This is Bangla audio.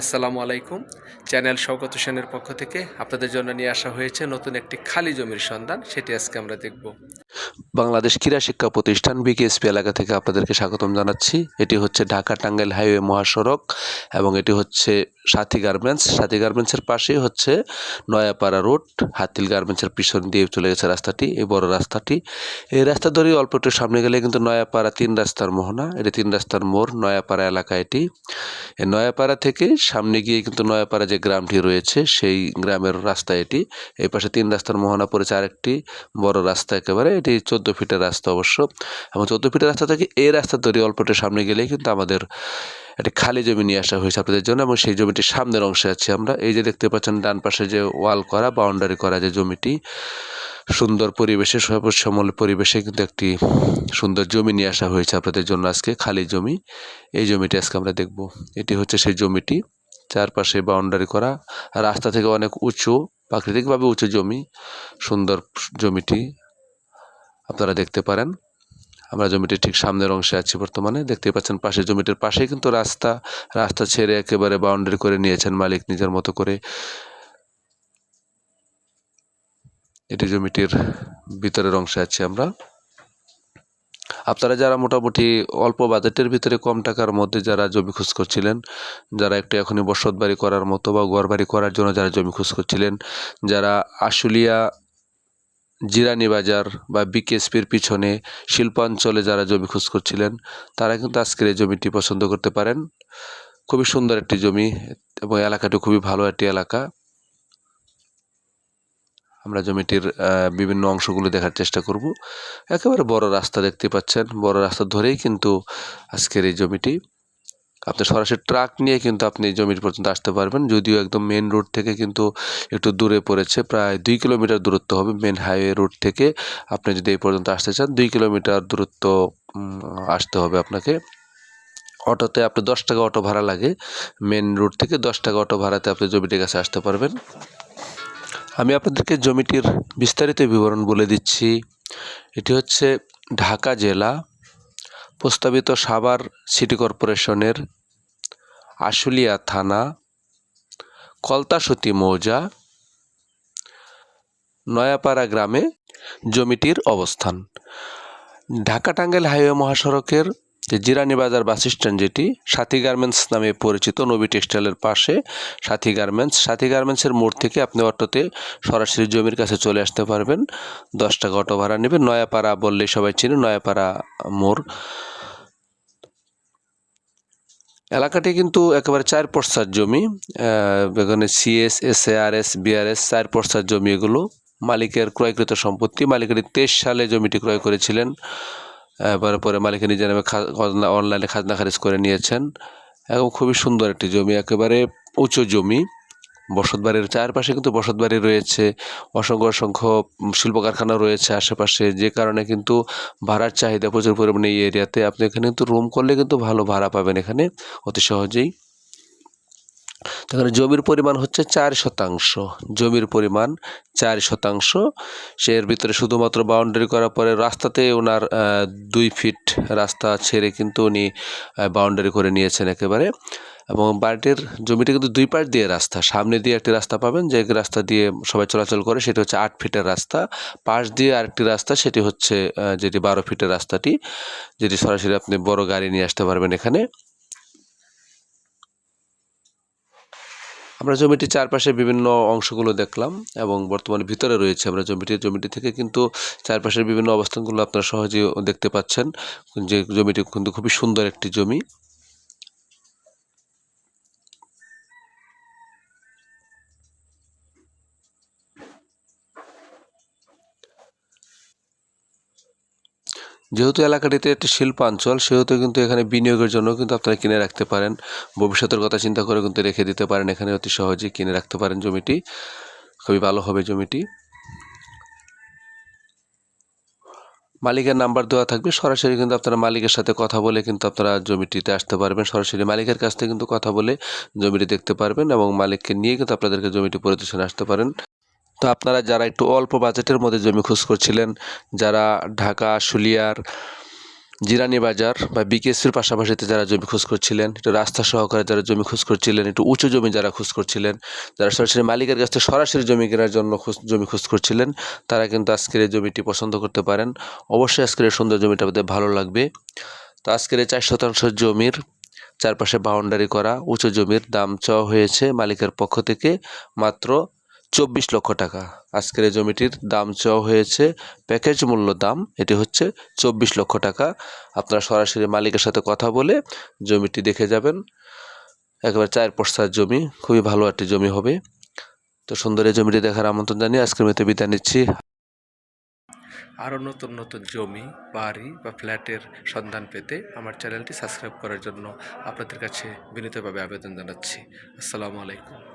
আসসালামু আলাইকুম। চ্যানেল স্বগত সেনের পক্ষ থেকে আপনাদের জন্য নিয়ে আসা হয়েছে নতুন একটি খালি জমির সন্ধান, সেটি আজকে আমরা দেখব। বাংলাদেশ ক্রীড়া শিক্ষা প্রতিষ্ঠান বিকেএসপি এলাকা থেকে আপনাদেরকে স্বাগতম জানাচ্ছি। এটি হচ্ছে ঢাকা টাঙ্গাইল হাইওয়ে মহাসড়ক এবং এটি হচ্ছে সাথী গার্মেন্টস, সাথী গার্মেন্টসের পাশেই হচ্ছে নয়াপাড়া রোড, হাতিল গার্মেন্টসের পিছন দিয়ে চলে গেছে রাস্তাটি, এই বড় রাস্তাটি। এই রাস্তা ধরেই অল্প একটু সামনে গেলে কিন্তু নয়াপাড়া তিন রাস্তার মোহনা, এটি তিন রাস্তার মোড়, নয়াপাড়া এলাকা এটি। এই নয়াপাড়া থেকে সামনে গিয়ে কিন্তু নয়াপাড়া যে গ্রামটি রয়েছে, সেই গ্রামের রাস্তা এটি। এই পাশে তিন রাস্তার মোহনা পড়েছে আরেকটি বড় রাস্তা একেবারে, এটি চোদ্দ ফিটের রাস্তা অবশ্য। এবং চোদ্দ ফিটের রাস্তা থেকে এই রাস্তা ধরে অল্প একটু সামনে গেলেই কিন্তু আমাদের একটি খালি জমি নিয়ে আসা হয়েছে আপনাদের জন্য এবং সেই জমিটির সামনের অংশে আছি আমরা। এই যে দেখতে পাচ্ছেন, ডান পাশে যে ওয়াল করা, বাউন্ডারি করা যে জমিটি, সুন্দর পরিবেশে সবুজ শ্যামল পরিবেশে কিন্তু একটি সুন্দর জমি নিয়ে আসা হয়েছে আপনাদের জন্য আজকে, খালি জমি। এই জমিটি আজকে আমরা দেখব। এটি হচ্ছে সেই জমিটি, চারপাশে বাউন্ডারি করা, রাস্তা থেকে অনেক উঁচু, প্রাকৃতিকভাবে উঁচু জমি, সুন্দর জমিটি, আপনারা দেখতে পারেন। আমরা জমিটির ঠিক সামনের অংশে আছি বর্তমানে। দেখতে পাচ্ছেন পাশে জমিটির পাশেই কিন্তু রাস্তা। রাস্তা ছেড়ে একেবারে বাউন্ডারি করে নিয়েছেন মালিক নিজের মতো করে। এটি জমিটির ভিতরের অংশে আছি আমরা। আপনারা যারা মোটামুটি অল্প বাজেটের ভিতরে কম টাকার মধ্যে যারা জমি খোঁজ করছিলেন, যারা একটু এখনই বসত বাড়ি করার মতো বা ঘর বাড়ি করার জন্য যারা জমি খোঁজ করছিলেন, যারা আশুলিয়া জিরানি বাজার বা বিকেএসপির পিছনে শিল্পাঞ্চলে যারা জমি খোঁজ করছিলেন, তারা কিন্তু আজকের এই জমিটি পছন্দ করতে পারেন। খুবই সুন্দর একটি জমি এবং এলাকাটি খুবই ভালো একটি এলাকা। আমরা জমিটির বিভিন্ন অংশগুলো দেখার চেষ্টা করব। একেবারে বড় রাস্তা দেখতে পাচ্ছেন। বড় রাস্তা ধরেই কিন্তু আজকের এই জমিটি। আপনি সরাসরি ট্রাক নিয়ে কিন্তু আপনি জমির পর্যন্ত আসতে পারবেন। যদিও একদম মেন রোড থেকে কিন্তু একটু দূরে পড়েছে, প্রায় দুই কিলোমিটার দূরত্ব হবে মেন হাইওয়ে রোড থেকে। আপনি যদি এই পর্যন্ত আসতে চান, দুই কিলোমিটার দূরত্ব আসতে হবে আপনাকে। অটোতে আপনি দশ টাকা অটো ভাড়া লাগে। মেন রোড থেকে দশ টাকা অটো ভাড়াতে আপনি জমিটির কাছে আসতে পারবেন। আমি আপনাদেরকে জমিটির বিস্তারিত বিবরণ বলে দিচ্ছি। এটি হচ্ছে ঢাকা জেলা প্রস্তাবিত সাভার সিটি কর্পোরেশনের আশুলিয়া থানা কলতাসতী মৌজা, নয়াপাড়া গ্রামে জমিটির অবস্থান। ঢাকা টাঙ্গাইল হাইওয়ে মহাসড়কের যে জিরানি বাজার বাস স্ট্যান্ড যেটি সাথী গার্মেন্টস নামে পরিচিত নবী টেক্সটাইলের পাশে, সাথী গার্মেন্টস। সাথী গার্মেন্টসের মোড় থেকে আপনি অটোতে সরাসরি জমির কাছে চলে আসতে পারবেন। দশ টাকা অটো ভাড়া নেবে নয়াপাড়া বললেই সবাই চিনে, নয়াপাড়া মোড়। এলাকাটি কিন্তু একেবারে চার পর্সার জমি এখানে সিএস এস এস বিআরএস চার পর্সার জমি এগুলো। মালিকের ক্রয়কৃত সম্পত্তি। মালিকের তেইশ সালে জমিটি ক্রয় করেছিলেন। পরে মালিকের নিজের নামে খাজনা অনলাইনে খাজনা খারিজ করে নিয়েছেন। এবং খুবই সুন্দর একটি জমি, একেবারে উঁচু জমি। বসত বাড়ির চারপাশে কিন্তু বসত বাড়ি রয়েছে, অসংখ্য অসংখ্য শিল্প কারখানা রয়েছে আশেপাশে। যে কারণে কিন্তু ভাড়ার চাহিদা প্রচুর পরিমাণে এই এরিয়াতে আপনি এখানে কিন্তু রুম করলে কিন্তু ভালো ভাড়া পাবেন এখানে, অতি সহজেই। এখানে জমির পরিমাণ হচ্ছে চার শতাংশ। জমির পরিমাণ চার শতাংশ। সে এর ভিতরে শুধুমাত্র বাউন্ডারি করার পরে রাস্তাতে ওনার দুই ফিট রাস্তা ছেড়ে কিন্তু উনি বাউন্ডারি করে নিয়েছেন একেবারে। এবং বাড়িটির জমিটা কিন্তু দুই পাশ দিয়ে রাস্তা। সামনে দিয়ে একটি রাস্তা পাবেন, যে রাস্তা দিয়ে সবাই চলাচল করে সেটি হচ্ছে আট ফিটের রাস্তা। পাশ দিয়ে আরেকটি রাস্তা, সেটি হচ্ছে যেটি বারো ফিটের রাস্তাটি, যেটি সরাসরি আপনি বড় গাড়ি নিয়ে আসতে পারবেন এখানে। আমরা জমিটির চারপাশে বিভিন্ন অংশগুলো দেখলাম এবং বর্তমানে ভিতরে রয়েছে আমরা জমিটি। জমিটি থেকে কিন্তু চারপাশের বিভিন্ন অবস্থানগুলো আপনারা সহজেই দেখতে পাচ্ছেন যে জমিটি কিন্তু খুবই সুন্দর একটি জমি। যেহেতু এলাকাটিতে একটি শিল্পাঞ্চল, সেহেতু কিন্তু এখানে বিনিয়োগের জন্য কিন্তু আপনারা কিনে রাখতে পারেন। ভবিষ্যতের কথা চিন্তা করে কিন্তু রেখে দিতে পারেন। এখানে অতি সহজেই কিনে রাখতে পারেন জমিটি। খুবই ভালো হবে জমিটি। মালিকের নাম্বার দেওয়া থাকবে। সরাসরি কিন্তু আপনারা মালিকের সাথে কথা বলে কিন্তু আপনারা জমিটিতে আসতে পারবেন। সরাসরি মালিকের কাছ থেকে কিন্তু কথা বলে জমিটি দেখতে পারবেন এবং মালিককে নিয়ে কিন্তু আপনাদেরকে জমিটি পরিদর্শনে আসতে পারেন। তো আপনারা যারা একটু অল্প বাজেটের মধ্যে জমি খোঁজ করছিলেন, যারা ঢাকা আশুলিয়ার জিরানি বাজার বা বিকেএসপির পাশাপাশিতে যারা জমি খোঁজ করছিলেন, একটু রাস্তা সহকারে যারা জমি খোঁজ করছিলেন, একটু উঁচু জমি যারা খোঁজ করছিলেন, যারা সরাসরি মালিকের কাছ থেকে সরাসরি জমি কেনার জন্য জমি খোঁজ করছিলেন, তারা কিন্তু আজকের এই জমিটি পছন্দ করতে পারেন। অবশ্যই আজকের এই সুন্দর জমিটা আমাদের ভালো লাগবে। তো আজকের এই চার শতাংশ জমির চারপাশে বাউন্ডারি করা উঁচু জমির দাম চাওয়া হয়েছে মালিকের পক্ষ থেকে মাত্র চব্বিশ লক্ষ টাকা। আজকের এই জমিটির দাম চাওয়া হয়েছে, প্যাকেজ মূল্য দাম, এটি হচ্ছে চব্বিশ লক্ষ টাকা। আপনারা সরাসরি মালিকের সাথে কথা বলে জমিটি দেখে যাবেন। একেবারে চার পশ্চাৎ জমি, খুবই ভালো একটি জমি হবে। তো সুন্দর এই জমিটি দেখার আমন্ত্রণ জানিয়ে আজকের মতো বিদায় নিচ্ছি। আরও নতুন নতুন জমি, বাড়ি বা ফ্ল্যাটের সন্ধান পেতে আমার চ্যানেলটি সাবস্ক্রাইব করার জন্য আপনাদের কাছে বিনীতভাবে আবেদন জানাচ্ছি। আসসালামু আলাইকুম।